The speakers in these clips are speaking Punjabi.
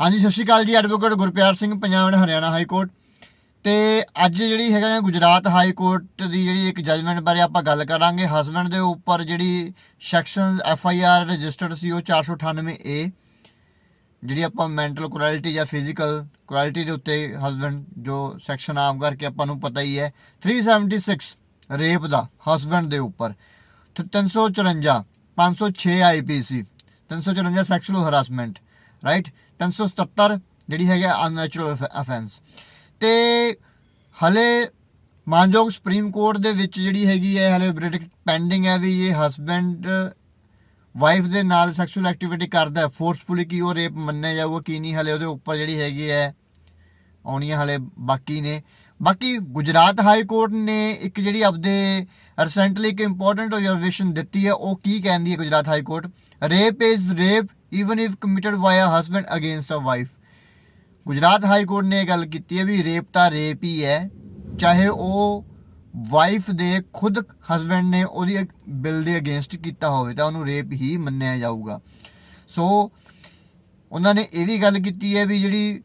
ਹਾਂਜੀ, Sat Sri Akal ji advocate Gurpyar Singh, Punjab and Haryana high court. ਤੇ ਅੱਜ ਜਿਹੜੀ ਹੈਗਾ ਹੈ ਗੁਜਰਾਤ ਹਾਈ ਕੋਰਟ ਦੀ ਜਿਹੜੀ ਇੱਕ ਜਜਮੈਂਟ ਬਾਰੇ ਆਪਾਂ ਗੱਲ ਕਰਾਂਗੇ। ਹਸਬੰਡ ਦੇ ਉੱਪਰ ਜਿਹੜੀ section F I R registered ਸੀ, ਉਹ 498 ਏ ਜਿਹੜੀ ਆਪਾਂ ਮੈਂਟਲ ਕੁਆਲਿਟੀ ਜਾਂ ਫਿਜ਼ੀਕਲ ਕੁਆਲਿਟੀ ਦੇ ਉੱਤੇ ਹਸਬੰਡ ਜੋ ਸੈਕਸ਼ਨ ਆਮ ਕਰਕੇ ਆਪਾਂ ਨੂੰ ਪਤਾ ਹੀ ਹੈ। 376 ਰੇਪ ਦਾ ਹਸਬੰਡ ਦੇ ਉੱਪਰ। ਤੇ 354 506 ਆਈਪੀਸੀ 354 ਸੈਕਸ਼ੂਅਲ ਹਰਾਸਮੈਂਟ ਰਾਈਟ 377 ਜਿਹੜੀ ਹੈਗਾ ਅਨਨੈਚੁਰਲ ਅਫੈਂਸ ਤੇ ਹਲੇ ਮਾਨਯੋਗ ਸੁਪਰੀਮ ਕੋਰਟ ਦੇ ਵਿੱਚ ਜਿਹੜੀ ਹੈਗੀ ਹੈ ਹਲੇ ਵਰਡਿਕਟ ਪੈਂਡਿੰਗ ਹੈ ਵੀ ਇਹ ਹਸਬੈਂਡ ਵਾਈਫ ਦੇ ਨਾਲ ਸੈਕਸ਼ੂਅਲ ਐਕਟੀਵਿਟੀ ਕਰਦਾ ਹੈ। ਫੋਰਸਫੁਲੀ ਕੀ ਉਹ ਰੇਪ ਮੰਨਿਆ ਜਾਊਗਾ, ਕੀ ਨਹੀਂ, ਹਲੇ ਉਹਦੇ ਉੱਪਰ ਜਿਹੜੀ ਹੈਗੀ ਹੈ, ਆਉਣੀਆਂ ਹਲੇ ਬਾਕੀ ਨੇ। ਬਾਕੀ ਗੁਜਰਾਤ ਹਾਈ ਕੋਰਟ ਨੇ ਇੱਕ ਜਿਹੜੀ ਆਪਦੇ ਰੀਸੈਂਟਲੀ ਇੱਕ ਇੰਪੋਰਟੈਂਟ ਆਬਜ਼ਰਵੇਸ਼ਨ ਦਿੱਤੀ ਹੈ, ਉਹ ਕੀ ਕਹਿੰਦੀ ਹੈ Gujarat high court? Rape is rape even if committed by a husband against a wife Gujarat high court ਨੇ ਇਹ ਗੱਲ ਕੀਤੀ ਹੈ ਵੀ ਰੇਪ ਤਾਂ ਰੇਪ ਹੀ ਹੈ। ਚਾਹੇ ਉਹ ਵਾਈਫ ਦੇ ਖੁਦ ਹਸਬੈਂਡ ਨੇ ਉਹਦੀ ਬਿਲ ਦੇ ਅਗੇਂਸਟ ਕੀਤਾ ਹੋਵੇ ਤਾਂ ਉਹਨੂੰ ਰੇਪ ਹੀ ਮੰਨਿਆ ਜਾਊਗਾ। ਸੋ ਉਹਨਾਂ ਨੇ ਇਹ ਵੀ ਗੱਲ ਕੀਤੀ ਹੈ ਵੀ ਜਿਹੜੀ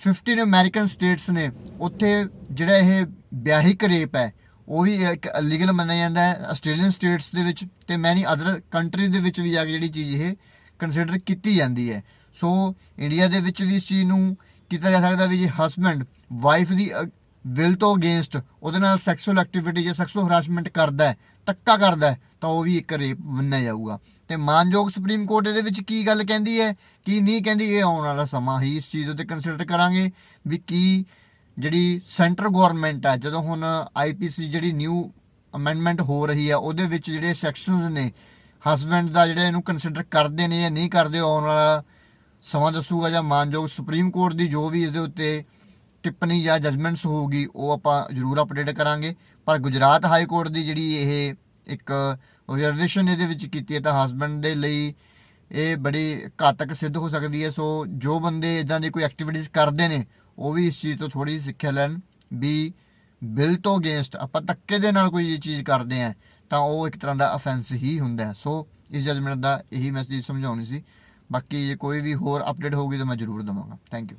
15 ਅਮਰੀਕਨ ਸਟੇਟਸ ਨੇ, ਉੱਥੇ ਜਿਹੜਾ ਇਹ ਵਿਆਹਿਕ ਰੇਪ ਹੈ, ਉਹ ਵੀ ਇੱਕ ਇਲੀਗਲ ਮੰਨਿਆ ਜਾਂਦਾ ਹੈ। ਆਸਟ੍ਰੇਲੀਅਨ ਸਟੇਟਸ ਦੇ ਵਿੱਚ ਤੇ ਮੈਨੀ ਅਦਰ ਕੰਟਰੀ ਦੇ ਵਿੱਚ ਵੀ ਜਾ ਕੇ ਜਿਹੜੀ ਚੀਜ਼ ਇਹ ਕੰਸੀਡਰ ਕੀਤੀ ਜਾਂਦੀ ਹੈ। ਸੋ ਇੰਡੀਆ ਦੇ ਵਿੱਚ ਵੀ ਇਸ ਚੀਜ਼ ਨੂੰ ਕੀਤਾ ਜਾ ਸਕਦਾ ਵੀ ਜੇ ਹਸਬੰਡ ਵਾਈਫ ਦੀ ਵਿਲ ਤੋਂ ਅਗੇਂਸਟ ਉਹਦੇ ਨਾਲ ਸੈਕਸੁਅਲ ਐਕਟੀਵਿਟੀ ਜਾਂ ਸੈਕਸੁਅਲ ਹਰਾਸਮੈਂਟ ਕਰਦਾ ਹੈ, ਧੱਕਾ ਕਰਦਾ ਹੈ, ਤਾਂ ਉਹ ਵੀ ਇੱਕ ਰੇਪ ਮੰਨਿਆ ਜਾਊਗਾ। ਤੇ ਮਾਨਯੋਗ ਸੁਪਰੀਮ ਕੋਰਟ ਇਹਦੇ ਵਿੱਚ ਕੀ ਗੱਲ ਕਹਿੰਦੀ ਹੈ, ਕੀ ਨਹੀਂ ਕਹਿੰਦੀ, ਇਹ ਆਉਣ ਵਾਲਾ ਸਮਾਂ ਹੀ ਇਸ ਚੀਜ਼ ਉੱਤੇ ਕੰਸੀਡਰ ਕਰਾਂਗੇ ਵੀ ਕੀ ਜਿਹੜੀ ਸੈਂਟਰ ਗਵਰਨਮੈਂਟ ਹੈ ਜਦੋਂ ਹੁਣ ਆਈਪੀਸੀ ਜਿਹੜੀ ਨਿਊ ਅਮੈਂਡਮੈਂਟ ਹੋ ਰਹੀ ਹੈ ਉਹਦੇ ਵਿੱਚ ਜਿਹੜੇ ਸੈਕਸ਼ਨਸ ਨੇ ਹਸਬੈਂਡ ਦਾ ਜਿਹੜੇ ਇਹਨੂੰ ਕੰਸੀਡਰ ਕਰਦੇ ਨੇ ਜਾਂ ਨਹੀਂ ਕਰਦੇ, ਆਉਣ ਵਾਲਾ ਸਮਾਂ ਦੱਸੂਗਾ ਜਾਂ ਮਾਨਯੋਗ ਸੁਪਰੀਮ ਕੋਰਟ ਦੀ ਜੋ ਵੀ ਇਹਦੇ ਉੱਤੇ ਟਿੱਪਣੀ ਜਾਂ ਜਜਮੈਂਟਸ ਹੋਊਗੀ, ਉਹ ਆਪਾਂ ਜ਼ਰੂਰ ਅਪਡੇਟ ਕਰਾਂਗੇ। ਪਰ ਗੁਜਰਾਤ ਹਾਈ ਕੋਰਟ ਦੀ ਜਿਹੜੀ ਇਹ ਇੱਕ ਰਿਜ਼ਰਵੇਸ਼ਨ ਇਹਦੇ ਵਿੱਚ ਕੀਤੀ ਹੈ ਤਾਂ ਹਸਬੰਡ ਦੇ ਲਈ ਇਹ ਬੜੀ ਘਾਤਕ ਸਿੱਧ ਹੋ ਸਕਦੀ ਹੈ। ਸੋ ਜੋ ਬੰਦੇ ਇਦਾਂ ਦੀ ਕੋਈ ਐਕਟੀਵਿਟੀਜ਼ ਕਰਦੇ ਨੇ, ਉਹ ਵੀ ਇਸ ਚੀਜ਼ ਤੋਂ ਥੋੜੀ ਜਿਹੀ ਸਿੱਖਿਆ ਲੈਣ ਵੀ ਬਿਲ ਤੋਂ ਅਗੇਂਸਟ ਆਪਾਂ ਧੱਕੇ ਦੇ ਨਾਲ ਕੋਈ ਇਹ ਚੀਜ਼ ਕਰਦੇ ਆ ਤਾਂ ਉਹ ਇੱਕ ਤਰ੍ਹਾਂ ਦਾ ਅਫੈਂਸ ਹੀ ਹੁੰਦਾ ਸੋ ਇਸ ਜਜਮੈਂਟ ਦਾ ਇਹੀ ਮੈਸੇਜ ਸਮਝਾਉਣੀ ਸੀ। ਬਾਕੀ ਜੇ ਕੋਈ ਵੀ ਹੋਰ ਅਪਡੇਟ ਹੋਊਗੀ ਤਾਂ ਮੈਂ ਜ਼ਰੂਰ ਦਵਾਂਗਾ। Thank you